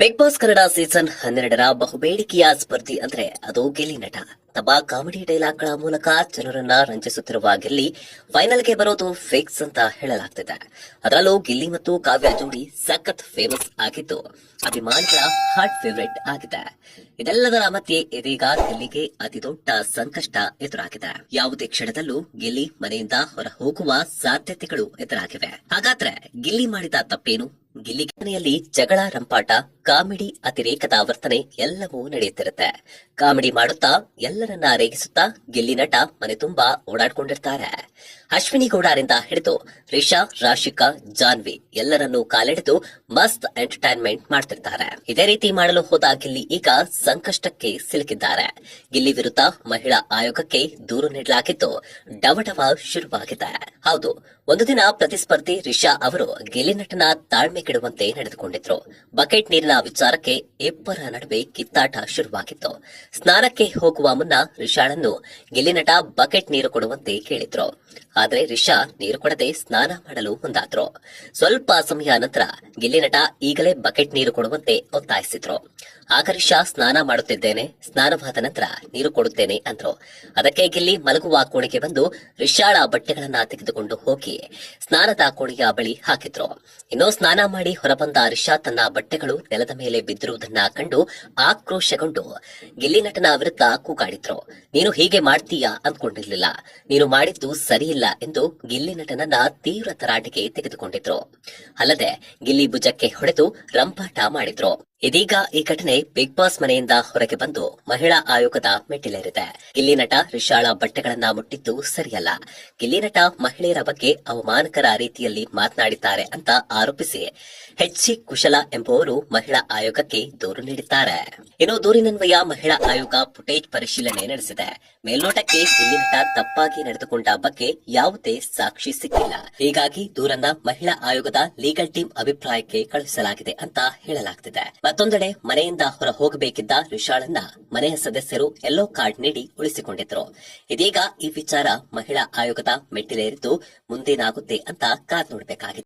Big boss Kannada season ಹನ್ನೆರಡರ ಬಹುಬೇಡಿಕೆಯ ಸ್ಪರ್ಧಿ ಅಂದ್ರೆ ಅದು ಗೆಲ್ಲಿ ನಟ. ತಮ್ಮ ಕಾಮಿಡಿ ಡೈಲಾಗ್ಗಳ ಮೂಲಕ ಜನರನ್ನ ರಂಜಿಸುತ್ತಿರುವ ಗಿಲ್ಲಿ ಫೈನಲ್ಗೆ ಬರೋದು ಫಿಕ್ಸ್ ಅಂತ ಹೇಳಲಾಗ್ತಿದೆ. ಅದರಲ್ಲೂ ಗಿಲ್ಲಿ ಮತ್ತು ಕಾವ್ಯ ಜೋಡಿ ಸಖತ್ ಫೇಮಸ್ ಆಗಿದ್ದು, ಅಭಿಮಾನಿಗಳ ಹಾಟ್ ಫೇವರೇಟ್ ಆಗಿದೆ. ಇದೆಲ್ಲದರ ಮಧ್ಯೆ ಇದೀಗ ಗಿಲ್ಲಿಗೆ ಅತಿ ದೊಡ್ಡ ಸಂಕಷ್ಟ ಎದುರಾಗಿದೆ. ಯಾವುದೇ ಕ್ಷಣದಲ್ಲೂ ಗಿಲ್ಲಿ ಮನೆಯಿಂದ ಹೊರ ಹೋಗುವ ಸಾಧ್ಯತೆಗಳು ಎದುರಾಗಿವೆ. ಹಾಗಾದ್ರೆ ಗಿಲ್ಲಿ ಮಾಡಿದ ತಪ್ಪೇನು? ಗಿಲ್ಲಿ ಮನೆಯಲ್ಲಿ ಜಗಳ ರಂಪಾಟ ಕಾಮಿಡಿ ಅತಿರೇಕದ ಆವರ್ತನೆ ಎಲ್ಲವೂ ನಡೆಯುತ್ತಿರುತ್ತೆ. ಕಾಮಿಡಿ ಮಾಡುತ್ತಾ, ಎಲ್ಲರನ್ನ ರೇಗಿಸುತ್ತಾ, ಗಿಲ್ಲಿ ನಟ ಮನೆ ತುಂಬಾ ಓಡಾಡ್ಕೊಂಡಿರ್ತಾರೆ. ಅಶ್ವಿನಿ ಗೌಡರಿಂದ ಹಿಡಿದು ರಿಷಾ, ರಾಶಿಕಾ, ಜಾನ್ವಿ ಎಲ್ಲರನ್ನೂ ಕಾಲೆಳೆದು ಮಸ್ತ್ ಎಂಟರ್ಟೈನ್ಮೆಂಟ್ ಮಾಡ್ತಿರ್ತಾರೆ. ಇದೇ ರೀತಿ ಮಾಡಲು ಹೋದ ಗಿಲ್ಲಿ ಈಗ ಸಂಕಷ್ಟಕ್ಕೆ ಸಿಲುಕಿದ್ದಾರೆ. ಗಿಲ್ಲಿ ವಿರುದ್ಧ ಮಹಿಳಾ ಆಯೋಗಕ್ಕೆ ದೂರು ನೀಡಲಾಗಿದ್ದು, ಡವಡವ ಶುರುವಾಗಿದೆ. ಹೌದು, ಒಂದು ದಿನ ಪ್ರತಿಸ್ಪರ್ಧಿ ರಿಷಾ ಅವರು ಗಿಲ್ಲಿ ನಟನ ತಾಳ್ಮೆ ಕೆಡುವಂತೆ ನಡೆದುಕೊಂಡಿದ್ರು. ಬಕೆಟ್ ನೀರಿನ ವಿಚಾರಕ್ಕೆ ಇಬ್ಬರ ನಡುವೆ ಕಿತ್ತಾಟ ಶುರುವಾಗಿತ್ತು. ಸ್ನಾನಕ್ಕೆ ಹೋಗುವ ಮುನ್ನ ರಿಷಾಳನ್ನು ಗೆಲಿನಟ ಬಕೆಟ್ ನೀರು ಕೊಡುವಂತೆ ಕೇಳಿದ್ರು. ಆದರೆ ರಿಷಾ ನೀರು ಕೊಡದೆ ಸ್ನಾನ ಮಾಡಲು ಮುಂದಾದ್ರು. ಸ್ವಲ್ಪ ಸಮಯ ನಂತರ ಗೆಲಿನಟ ಈಗಲೇ ಬಕೆಟ್ ನೀರು ಕೊಡುವಂತೆ ಒತ್ತಾಯಿಸಿದ್ರು. ಆಗ ರಿಷಾ, ಸ್ನಾನ ಮಾಡುತ್ತಿದ್ದೇನೆ, ಸ್ನಾನವಾದ ನಂತರ ನೀರು ಕೊಡುತ್ತೇನೆ ಅಂದ್ರು. ಅದಕ್ಕೆ ಗಿಲ್ಲಿ ಮಲಗುವ ಕೋಣೆಗೆ ಬಂದು ರಿಷಾಳ ಬಟ್ಟೆಗಳನ್ನ ತೆಗೆದುಕೊಂಡು ಹೋಗಿ ಸ್ನಾನದ ಕೋಣೆಯ ಬಳಿ ಹಾಕಿದ್ರು. ಇನ್ನು ಸ್ನಾನ ಮಾಡಿ ಹೊರಬಂದ ರಿಷಾ ತನ್ನ ಬಟ್ಟೆಗಳು ನೆಲದ ಮೇಲೆ ಬಿದ್ದಿರುವುದನ್ನ ಕಂಡು ಆಕ್ರೋಶಗೊಂಡು ಗಿಲ್ಲಿ ನಟನ ವಿರುದ್ಧ ಕೂಗಾಡಿದ್ರು. ನೀನು ಹೀಗೆ ಮಾಡ್ತೀಯಾ? ಅಂದ್ಕೊಂಡಿರ್ಲಿಲ್ಲ. ನೀನು ಮಾಡಿದ್ದು ಸರಿಯಿಲ್ಲ ಎಂದು ಗಿಲ್ಲಿ ನಟನನ್ನ ತೀವ್ರ ತರಾಟೆಗೆ ತೆಗೆದುಕೊಂಡಿದ್ರು. ಅಲ್ಲದೆ ಗಿಲ್ಲಿ ಭುಜಕ್ಕೆ ಹೊಡೆದು ರಂಪಾಟ ಮಾಡಿದ್ರು. ಇದೀಗ ಈ ಘಟನೆ ಬಿಗ್ ಬಾಸ್ ಮನೆಯಿಂದ ಹೊರಗೆ ಬಂದು ಮಹಿಳಾ ಆಯೋಗದ ಮೆಟ್ಟಿಲೇರಿದೆ. ಗಿಲ್ಲಿ ನಟ ರಿಷಾಳ ಬಟ್ಟೆಗಳನ್ನ ಮುಟ್ಟಿದ್ದು ಸರಿಯಲ್ಲ. ಗಿಲ್ಲಿ ನಟ ಮಹಿಳೆಯರ ಬಗ್ಗೆ ಅವಮಾನಕರ ರೀತಿಯಲ್ಲಿ ಮಾತನಾಡಿದ್ದಾರೆ ಅಂತ ಆರೋಪಿಸಿ ಹೆಚ್ ಕುಶಲ ಎಂಬುವರು ಮಹಿಳಾ ಆಯೋಗಕ್ಕೆ ದೂರು ನೀಡಿದ್ದಾರೆ. ಇನ್ನು ದೂರಿನನ್ವಯ ಮಹಿಳಾ ಆಯೋಗ ಫುಟೇಜ್ ಪರಿಶೀಲನೆ ನಡೆಸಿದೆ. ಮೇಲ್ನೋಟಕ್ಕೆ ಗಿಲ್ಲಿ ನಟ ತಪ್ಪಾಗಿ ನಡೆದುಕೊಂಡ ಬಗ್ಗೆ ಯಾವುದೇ ಸಾಕ್ಷಿ ಸಿಕ್ಕಿಲ್ಲ. ಹೀಗಾಗಿ ದೂರನ್ನ ಮಹಿಳಾ ಆಯೋಗದ ಲೀಗಲ್ ಟೀಮ್ ಅಭಿಪ್ರಾಯಕ್ಕೆ ಕಳುಹಿಸಲಾಗಿದೆ ಅಂತ ಹೇಳಲಾಗ್ತಿದೆ. ಮತ್ತೊಂದೆಡೆ ಮನೆಯಿಂದ ಹೊರ ಹೋಗಬೇಕಿದ್ದ ರಿಷಾಳನ್ನ ಮನೆಯ ಸದಸ್ಯರು ಎಲ್ಲೋ ಕಾರ್ಡ್ ನೀಡಿ ಉಳಿಸಿಕೊಂಡಿದ್ರು ಇದೀಗ ಈ ವಿಚಾರ ಮಹಿಳಾ ಆಯೋಗದ ಮೆಟ್ಟಿಲೇರಿದ್ದು ಮುಂದೇನಾಗುತ್ತೆ ಅಂತ ಕಾದ್ ನೋಡಬೇಕಾಗಿದೆ.